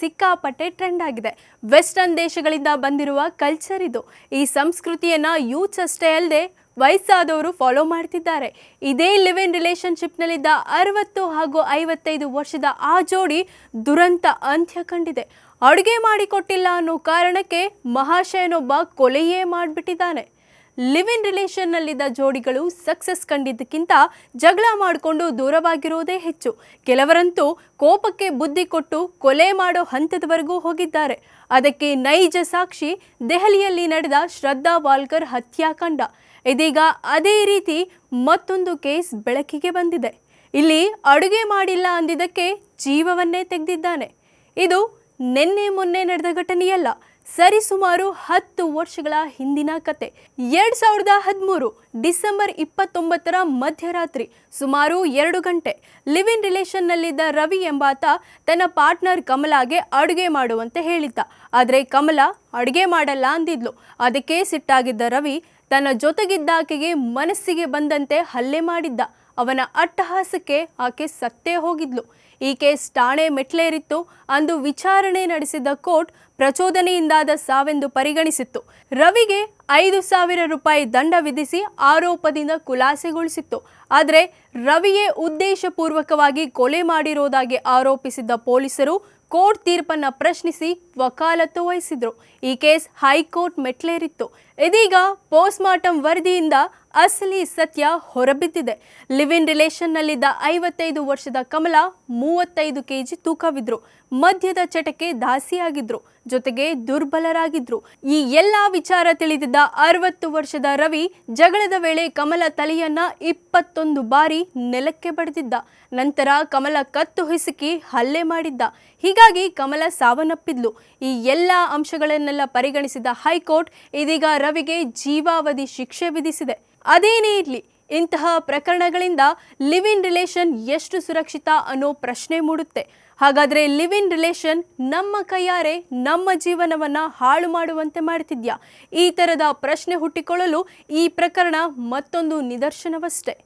ಸಿಕ್ಕಾಪಟ್ಟೆ ಟ್ರೆಂಡ್ ಆಗಿದೆ. ವೆಸ್ಟರ್ನ್ ದೇಶಗಳಿಂದ ಬಂದಿರುವ ಕಲ್ಚರ್ ಇದು. ಈ ಸಂಸ್ಕೃತಿಯನ್ನು ಯೂತ್ಸ್ ಅಷ್ಟೇ ಅಲ್ಲದೆ ವಯಸ್ಸಾದವರು ಫಾಲೋ ಮಾಡ್ತಿದ್ದಾರೆ. ಇದೇ ಲಿವ್ ಇನ್ ರಿಲೇಶನ್ಶಿಪ್ನಲ್ಲಿದ್ದ ಅರವತ್ತು ಹಾಗೂ ಐವತ್ತೈದು ವರ್ಷದ ಆ ಜೋಡಿ ದುರಂತ ಅಂತ್ಯ ಕಂಡಿದೆ. ಅಡುಗೆ ಮಾಡಿಕೊಟ್ಟಿಲ್ಲ ಅನ್ನೋ ಕಾರಣಕ್ಕೆ ಮಹಾಶಯನೊಬ್ಬ ಕೊಲೆಯೇ ಮಾಡಿಬಿಟ್ಟಿದ್ದಾನೆ. ಲಿವ್ ಇನ್ ರಿಲೇಷನ್ನಲ್ಲಿದ್ದ ಜೋಡಿಗಳು ಸಕ್ಸಸ್ ಕಂಡಿದ್ದಕ್ಕಿಂತ ಜಗಳ ಮಾಡಿಕೊಂಡು ದೂರವಾಗಿರುವುದೇ ಹೆಚ್ಚು. ಕೆಲವರಂತೂ ಕೋಪಕ್ಕೆ ಬುದ್ಧಿ ಕೊಟ್ಟು ಕೊಲೆ ಮಾಡೋ ಹಂತದವರೆಗೂ ಹೋಗಿದ್ದಾರೆ. ಅದಕ್ಕೆ ನೈಜ ಸಾಕ್ಷಿ ದೆಹಲಿಯಲ್ಲಿ ನಡೆದ ಶ್ರದ್ಧಾ ವಾಲ್ಕರ್ ಹತ್ಯಾಕಾಂಡ ಇದೀಗ ಅದೇ ರೀತಿ ಮತ್ತೊಂದು ಕೇಸ್ ಬೆಳಕಿಗೆ ಬಂದಿದೆ. ಇಲ್ಲಿ ಅಡುಗೆ ಮಾಡಿಲ್ಲ ಅಂದಿದ್ದಕ್ಕೆ ಜೀವವನ್ನೇ ತೆಗೆದಿದ್ದಾನೆ. ಇದು ನಿನ್ನೆ ಮೊನ್ನೆ ನಡೆದ ಘಟನೆಯಲ್ಲ. ಸರಿಸುಮಾರು ಹತ್ತು ವರ್ಷಗಳ ಹಿಂದಿನ ಕತೆ. ಎರಡ್ ಸಾವಿರದ ಹದಿಮೂರು ಡಿಸೆಂಬರ್ ಇಪ್ಪತ್ತೊಂಬತ್ತರ ಮಧ್ಯರಾತ್ರಿ ಸುಮಾರು ಎರಡು ಗಂಟೆ ಲಿವ್ ಇನ್ ರಿಲೇಷನ್ನಲ್ಲಿದ್ದ ರವಿ ಎಂಬಾತ ತನ್ನ ಪಾರ್ಟ್ನರ್ ಕಮಲಾಗೆ ಅಡುಗೆ ಮಾಡುವಂತೆ ಹೇಳಿದ್ದ. ಆದರೆ ಕಮಲ ಅಡುಗೆ ಮಾಡಲ್ಲ ಅಂದಿದ್ಲು. ಅದಕ್ಕೆ ಸಿಟ್ಟಾಗಿದ್ದ ರವಿ ತನ್ನ ಜೊತೆಗಿದ್ದ ಆಕೆಗೆ ಮನಸ್ಸಿಗೆ ಬಂದಂತೆ ಹಲ್ಲೆ ಮಾಡಿದ್ದ. ಅವನ ಅಟ್ಟಹಾಸಕ್ಕೆ ಆಕೆ ಸತ್ತೇ ಹೋಗಿದ್ಲು. ಈ ಕೇಸ್ ಠಾಣೆ ಮೆಟ್ಲೇರಿತ್ತು. ಅಂದು ವಿಚಾರಣೆ ನಡೆಸಿದ ಕೋರ್ಟ್ ಪ್ರಚೋದನೆಯಿಂದಾದ ಸಾವೆಂದು ಪರಿಗಣಿಸಿತ್ತು. ರವಿಗೆ ಐದು ಸಾವಿರ ರೂಪಾಯಿ ದಂಡ ವಿಧಿಸಿ ಆರೋಪದಿಂದ ಖುಲಾಸೆಗೊಳಿಸಿತ್ತು. ಆದರೆ ರವಿಯೇ ಉದ್ದೇಶಪೂರ್ವಕವಾಗಿ ಕೊಲೆ ಮಾಡಿರೋದಾಗಿ ಆರೋಪಿಸಿದ್ದ ಪೊಲೀಸರು ಕೋರ್ಟ್ ತೀರ್ಪನ್ನು ಪ್ರಶ್ನಿಸಿ ವಕಾಲತ್ತು ವಹಿಸಿದ್ರು. ಈ ಕೇಸ್ ಹೈಕೋರ್ಟ್ ಮೆಟ್ಲೇರಿತ್ತು ಇದೀಗ ಪೋಸ್ಟ್ಮಾರ್ಟಂ ವರದಿಯಿಂದ ಅಸಲಿ ಸತ್ಯ ಹೊರಬಿದ್ದಿದೆ. ಲಿವ್ ಇನ್ ರಿಲೇಷನ್ನಲ್ಲಿದ್ದ ಐವತ್ತೈದು ವರ್ಷದ ಕಮಲ ಮೂವತ್ತೈದು ಕೆಜಿ ತೂಕವಿದ್ರು. ಮದ್ಯದ ಚಟಕ್ಕೆ ದಾಸಿಯಾಗಿದ್ರು. ಜೊತೆಗೆ ದುರ್ಬಲರಾಗಿದ್ರು. ಈ ಎಲ್ಲ ವಿಚಾರ ತಿಳಿದಿದ್ದ ಅರವತ್ತು ವರ್ಷದ ರವಿ ಜಗಳದ ವೇಳೆ ಕಮಲ ತಲೆಯನ್ನ ಇಪ್ಪತ್ತೊಂದು ಬಾರಿ ನೆಲಕ್ಕೆ ಬಡಿದಿದ್ದ. ನಂತರ ಕಮಲ ಕತ್ತು ಹಿಸುಕಿ ಹಲ್ಲೆ ಮಾಡಿದ್ದ. ಹೀಗಾಗಿ ಕಮಲ ಸಾವನ್ನಪ್ಪಿದ್ಲು. ಈ ಎಲ್ಲ ಅಂಶಗಳನ್ನೆಲ್ಲ ಪರಿಗಣಿಸಿದ ಹೈಕೋರ್ಟ್ ಇದೀಗ ರವಿಗೆ ಜೀವಾವಧಿ ಶಿಕ್ಷೆ ವಿಧಿಸಿದೆ. ಅದೇನೇ ಇರಲಿ, ಇಂತಹ ಪ್ರಕರಣಗಳಿಂದ ಲಿವ್ ಇನ್ ರಿಲೇಷನ್ ಎಷ್ಟು ಸುರಕ್ಷಿತ ಅನ್ನೋ ಪ್ರಶ್ನೆ ಮೂಡುತ್ತೆ. ಹಾಗಾದ್ರೆ ಲಿವ್ ಇನ್ ರಿಲೇಷನ್ ನಮ್ಮ ಕೈಯಾರೆ ನಮ್ಮ ಜೀವನವನ್ನ ಹಾಳು ಮಾಡುವಂತೆ ಮಾಡ್ತಿದ್ಯಾ? ಈ ತರದ ಪ್ರಶ್ನೆ ಹುಟ್ಟಿಕೊಳ್ಳಲು ಈ ಪ್ರಕರಣ ಮತ್ತೊಂದು ನಿದರ್ಶನವಷ್ಟೇ.